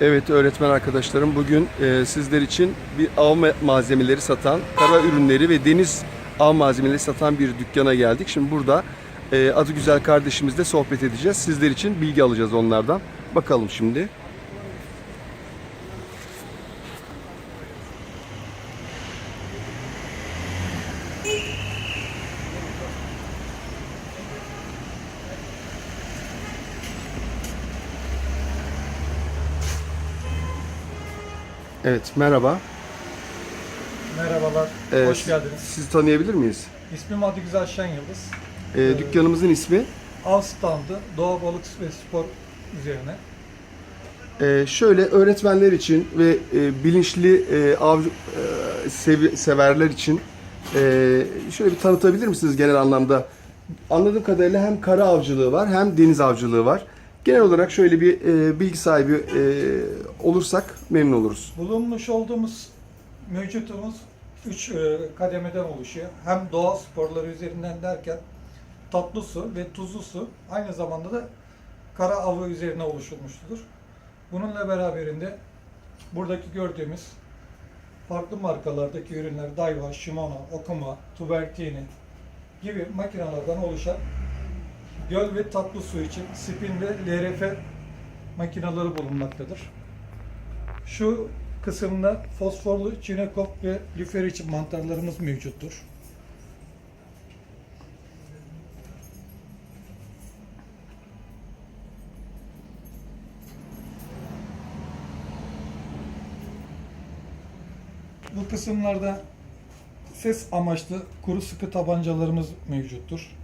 Evet öğretmen arkadaşlarım bugün e, sizler için bir av ma- malzemeleri satan, kara ürünleri ve deniz av malzemeleri satan bir dükkana geldik. Şimdi burada e, adı güzel kardeşimizle sohbet edeceğiz. Sizler için bilgi alacağız onlardan. Bakalım şimdi. Evet merhaba. Merhabalar, Ee, hoş geldiniz. Sizi tanıyabilir miyiz? İsmim Adı Güzel Şen Yıldız. E, dükkanımızın ismi. Av standı, doğa balık ve spor üzerine. Ee, şöyle öğretmenler için ve e, bilinçli e, av e, sevi- severler için e, şöyle bir tanıtabilir misiniz genel anlamda? Anladığım kadarıyla hem kara avcılığı var hem deniz avcılığı var. Genel olarak şöyle bir e, bilgi sahibi e, olursak memnun oluruz. Bulunmuş olduğumuz mevcutumuz 3 kademeden oluşuyor. Hem doğa sporları üzerinden derken tatlı su ve tuzlu su aynı zamanda da kara avı üzerine oluşturmuştur. Bununla beraberinde buradaki gördüğümüz farklı markalardaki ürünler Daiwa, Shimano, Okuma, Tubertini gibi makinelerden oluşan göl ve tatlı su için spin ve LRF makineleri bulunmaktadır. Şu kısımda fosforlu çinekop ve lüfer için mantarlarımız mevcuttur. Bu kısımlarda ses amaçlı kuru sıkı tabancalarımız mevcuttur.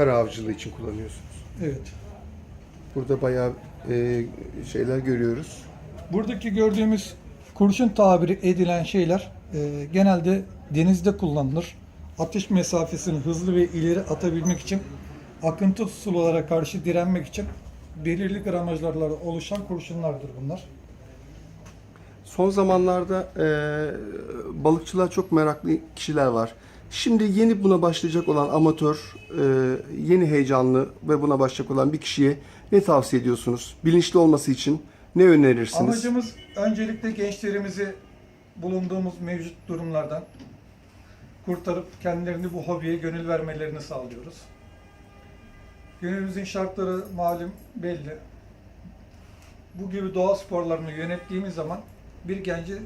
Kara avcılığı için kullanıyorsunuz. Evet. Burada bayağı e, şeyler görüyoruz. Buradaki gördüğümüz kurşun tabiri edilen şeyler e, genelde denizde kullanılır. Atış mesafesini hızlı ve ileri atabilmek için akıntı sulara karşı direnmek için belirli gramajlarla oluşan kurşunlardır bunlar. Son zamanlarda e, balıkçılığa çok meraklı kişiler var. Şimdi yeni buna başlayacak olan amatör, e, yeni heyecanlı ve buna başlayacak olan bir kişiye ne tavsiye ediyorsunuz? Bilinçli olması için ne önerirsiniz? Amacımız öncelikle gençlerimizi bulunduğumuz mevcut durumlardan kurtarıp kendilerini bu hobiye gönül vermelerini sağlıyoruz. Günümüzün şartları malum belli. Bu gibi doğa sporlarını yönettiğimiz zaman bir genci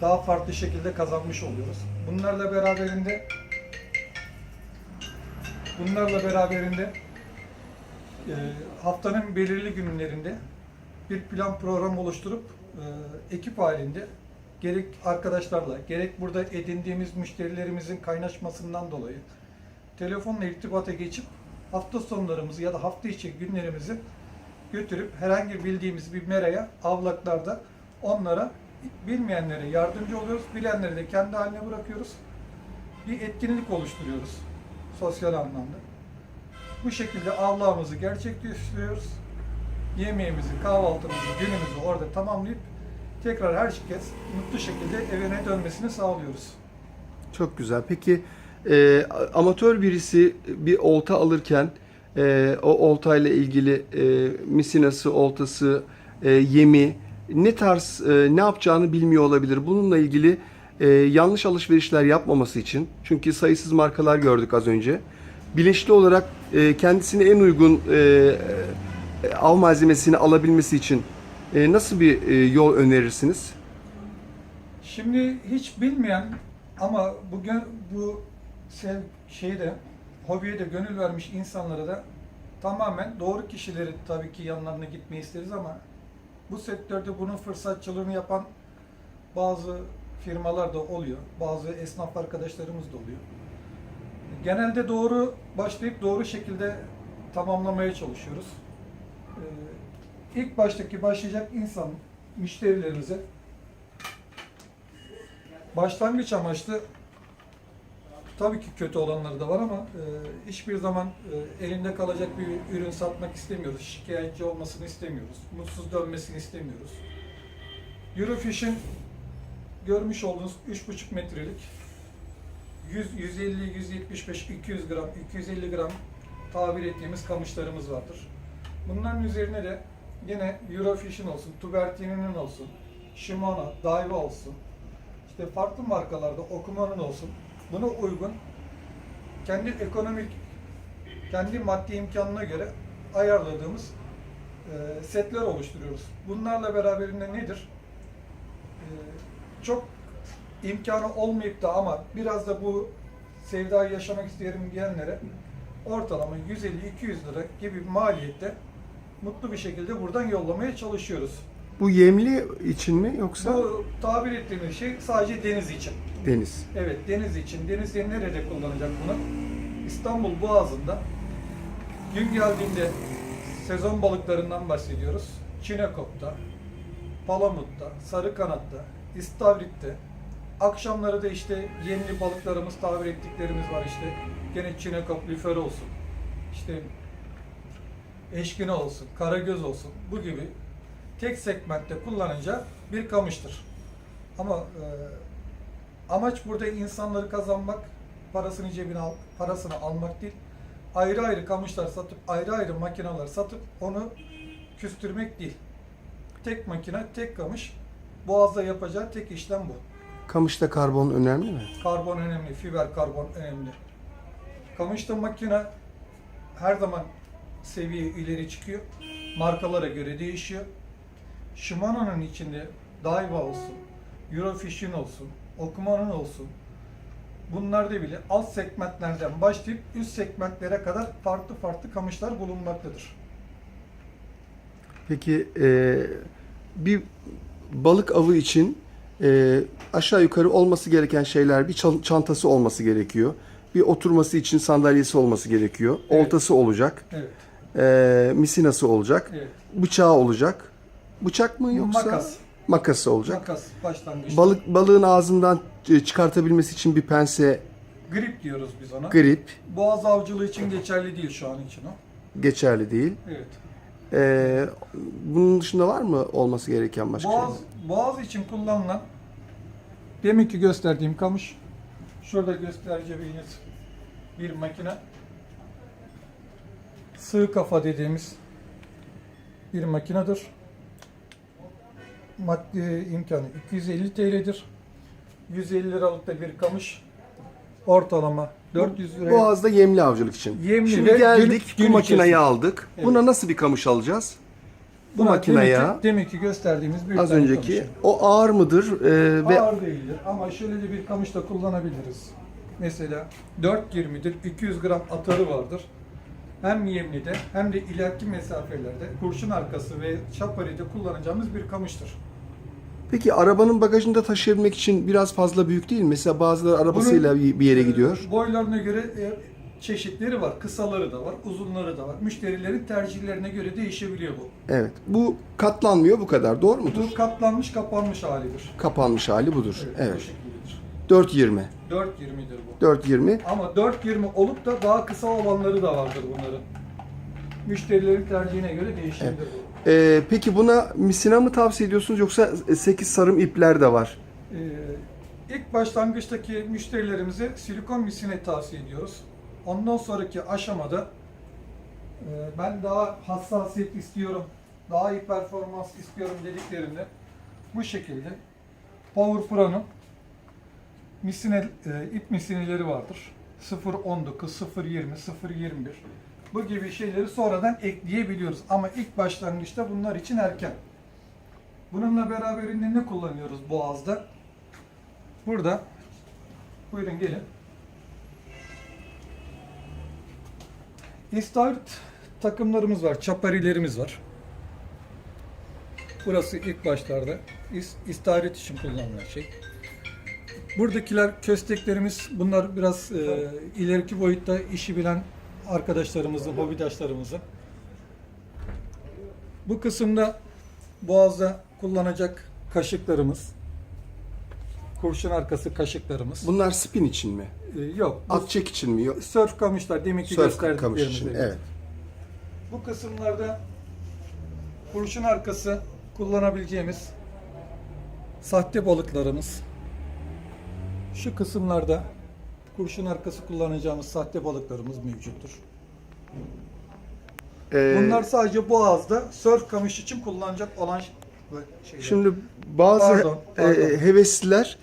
daha farklı şekilde kazanmış oluyoruz. Bunlarla beraberinde bunlarla beraberinde e, haftanın belirli günlerinde bir plan program oluşturup e, ekip halinde gerek arkadaşlarla gerek burada edindiğimiz müşterilerimizin kaynaşmasından dolayı telefonla irtibata geçip hafta sonlarımızı ya da hafta içi günlerimizi götürüp herhangi bildiğimiz bir meraya avlaklarda onlara bilmeyenlere yardımcı oluyoruz. Bilenleri de kendi haline bırakıyoruz. Bir etkinlik oluşturuyoruz sosyal anlamda. Bu şekilde avlağımızı gerçekleştiriyoruz yemeğimizi, kahvaltımızı, günümüzü orada tamamlayıp tekrar herkes mutlu şekilde evine dönmesini sağlıyoruz. Çok güzel. Peki e, amatör birisi bir olta alırken e, o oltayla ilgili e, misinası, oltası, e, yemi ne tarz e, ne yapacağını bilmiyor olabilir. Bununla ilgili e, yanlış alışverişler yapmaması için çünkü sayısız markalar gördük az önce. Bilinçli olarak e, kendisine en uygun e, e, av malzemesini alabilmesi için e, nasıl bir e, yol önerirsiniz? Şimdi hiç bilmeyen ama bugün bu sev şeyde hobiye de gönül vermiş insanlara da tamamen doğru kişileri tabii ki yanlarına gitmeyi isteriz ama bu sektörde bunun fırsatçılığını yapan bazı firmalar da oluyor. Bazı esnaf arkadaşlarımız da oluyor. Genelde doğru başlayıp doğru şekilde tamamlamaya çalışıyoruz. Ee, ilk baştaki başlayacak insan müşterilerimize başlangıç amaçlı tabii ki kötü olanları da var ama e, hiçbir zaman e, elinde kalacak bir ürün satmak istemiyoruz. Şikayetçi olmasını istemiyoruz. Mutsuz dönmesini istemiyoruz. Eurofish'in görmüş olduğunuz 3,5 metrelik 100, 150, 175, 200 gram, 250 gram tabir ettiğimiz kamışlarımız vardır. Bunların üzerine de yine Eurofish'in olsun, Tubertini'nin olsun, Shimano, Daiwa olsun, işte farklı markalarda Okuman'ın olsun. Buna uygun kendi ekonomik, kendi maddi imkanına göre ayarladığımız e, setler oluşturuyoruz. Bunlarla beraberinde nedir? E, çok imkanı olmayıp da ama biraz da bu sevdayı yaşamak isterim diyenlere ortalama 150-200 lira gibi maliyette mutlu bir şekilde buradan yollamaya çalışıyoruz. Bu yemli için mi yoksa Bu tabir ettiğimiz şey sadece deniz için. deniz? Evet, deniz için. Denizde nerede kullanacak bunu? İstanbul Boğazı'nda gün geldiğinde sezon balıklarından bahsediyoruz. Çinekop'ta, Palamut'ta, Sarıkanat'ta, İstavrit'te. Akşamları da işte yemli balıklarımız, tabir ettiklerimiz var işte. Gene Çinekop, lüfer olsun. İşte eşkine olsun, karagöz olsun. Bu gibi tek segmentte kullanınca bir kamıştır. Ama e, amaç burada insanları kazanmak, parasını cebine al, parasını almak değil. Ayrı ayrı kamışlar satıp, ayrı ayrı makineler satıp onu küstürmek değil. Tek makine, tek kamış. Boğazda yapacağı tek işlem bu. Kamışta karbon önemli mi? Karbon önemli, fiber karbon önemli. Kamışta makine her zaman seviye ileri çıkıyor. Markalara göre değişiyor. Shimano'nun içinde Daiwa olsun, Eurofish'in olsun, Okuman'ın olsun. Bunlarda bile alt segmentlerden başlayıp üst segmentlere kadar farklı farklı kamışlar bulunmaktadır. Peki e, bir balık avı için e, aşağı yukarı olması gereken şeyler bir çantası olması gerekiyor. Bir oturması için sandalyesi olması gerekiyor. Evet. Oltası olacak. Evet, E, misinası olacak. evet. Bıçağı olacak. Bıçak mı yoksa? Makas. Makası olacak. Makas başlangıçta. Balık balığın ağzından e, çıkartabilmesi için bir pense, Grip diyoruz biz ona. grip Boğaz avcılığı için geçerli değil şu an için o. geçerli değil. Evet. E, bunun dışında var mı olması gereken başka Boğaz, şey? boğaz için kullanılan demin ki gösterdiğim kamış şurada göstereceğiniz bir makine sığ kafa dediğimiz bir makinedir. Maddi imkanı 250 TL'dir. 150 liralık da bir kamış ortalama 400 liraya. Boğaz'da yemli avcılık için. Yemli Şimdi ve geldik gün- bu makineyi içerisinde. aldık. Evet. Buna nasıl bir kamış alacağız? Bu Buna makineye deminki, deminki gösterdiğimiz bir az önceki kamışı. o ağır mıdır Ee, ve Ağır değildir ama şöyle de bir kamış da kullanabiliriz. Mesela 4.20'dir, 200 gram atarı vardır. Hem yemlide hem de ileriki mesafelerde kurşun arkası ve çaparide kullanacağımız bir kamıştır. peki arabanın bagajında taşıyabilmek için biraz fazla büyük değil mi? Mesela bazıları arabasıyla bir bir yere e, gidiyor. Boylarına göre e, çeşitleri var. Kısaları da var, uzunları da var. Müşterilerin tercihlerine göre değişebiliyor bu. Evet. Bu katlanmıyor bu kadar. Doğru mudur? Bu katlanmış, kapanmış halidir. Kapanmış hali budur. Evet, Evet. Şekildedir. 4.20. 4.20'dir bu. 4.20. Ama 4.20 olup da daha kısa olanları da vardır bunların. Müşterilerin tercihine göre değişebilir bu. Ee, peki buna misina mı tavsiye ediyorsunuz yoksa 8 sarım ipler de var? Ee, ilk başlangıçtaki müşterilerimize silikon misine tavsiye ediyoruz. Ondan sonraki aşamada e, ben daha hassasiyet istiyorum, daha iyi performans istiyorum dediklerinde bu şekilde Power Pro'nun misine, e, ip misineleri vardır. 0.19, 0.20, 0.21 bu gibi şeyleri sonradan ekleyebiliyoruz. Ama ilk başlangıçta bunlar için erken. Bununla beraberinde ne kullanıyoruz Boğaz'da? Burada, buyurun gelin. İstavrit takımlarımız var, çaparilerimiz var. Burası ilk başlarda is- istavrit için kullanılan şey. Buradakiler kösteklerimiz, bunlar biraz e, ileriki boyutta işi bilen arkadaşlarımızın, hobidaşlarımızın. Bu kısımda boğazda kullanacak kaşıklarımız, kurşun arkası kaşıklarımız. Bunlar spin için mi? Ee, yok, bu Atçek için mi? Yok. sörf kamışlar deminki Surf kamış gösterdiklerimiz. için. Evet. Bu kısımlarda kurşun arkası kullanabileceğimiz sahte balıklarımız. Şu kısımlarda kurşun arkası kullanacağımız sahte balıklarımız mevcuttur. Ee, Bunlar sadece boğazda sörf kamış için kullanacak olan şeyler. Şimdi bazı Pardon, pardon. e, hevesliler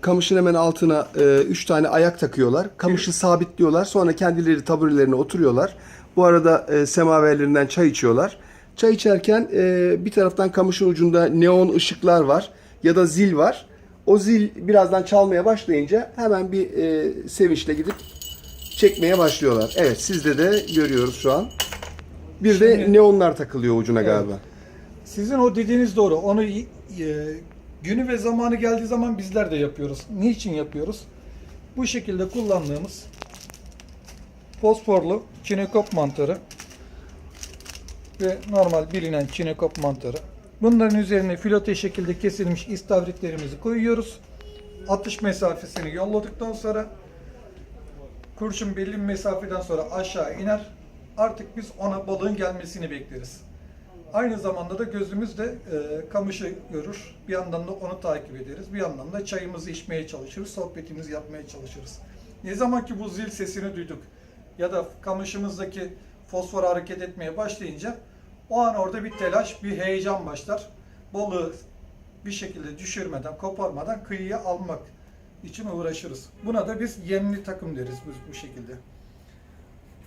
kamışın hemen altına e, üç tane ayak takıyorlar. Kamışı sabitliyorlar. Sonra kendileri taburelerine oturuyorlar. Bu arada e, semaverlerinden çay içiyorlar. Çay içerken e, bir taraftan kamışın ucunda neon ışıklar var ya da zil var. O zil birazdan çalmaya başlayınca hemen bir e, sevinçle gidip çekmeye başlıyorlar. Evet sizde de görüyoruz şu an. Bir de Şimdi- neonlar takılıyor ucuna Evet. galiba. Sizin o dediğiniz doğru. Onu e, günü ve zamanı geldiği zaman bizler de yapıyoruz. Niçin yapıyoruz? Bu şekilde kullandığımız fosforlu çinekop mantarı ve normal bilinen çinekop mantarı. Bunların üzerine filote şekilde kesilmiş istavritlerimizi koyuyoruz. Atış mesafesini yolladıktan sonra kurşun belli bir mesafeden sonra aşağı iner. Artık biz ona balığın gelmesini bekleriz. Aynı zamanda da gözümüz de e, kamışı görür. Bir yandan da onu takip ederiz. Bir yandan da çayımızı içmeye çalışırız, sohbetimizi yapmaya çalışırız. Ne zaman ki bu zil sesini duyduk ya da kamışımızdaki fosfor hareket etmeye başlayınca o an orada bir telaş, bir heyecan başlar. Balığı bir şekilde düşürmeden, koparmadan kıyıya almak için uğraşırız. Buna da biz yemli takım deriz biz bu şekilde.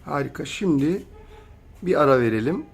Harika. Şimdi bir ara verelim.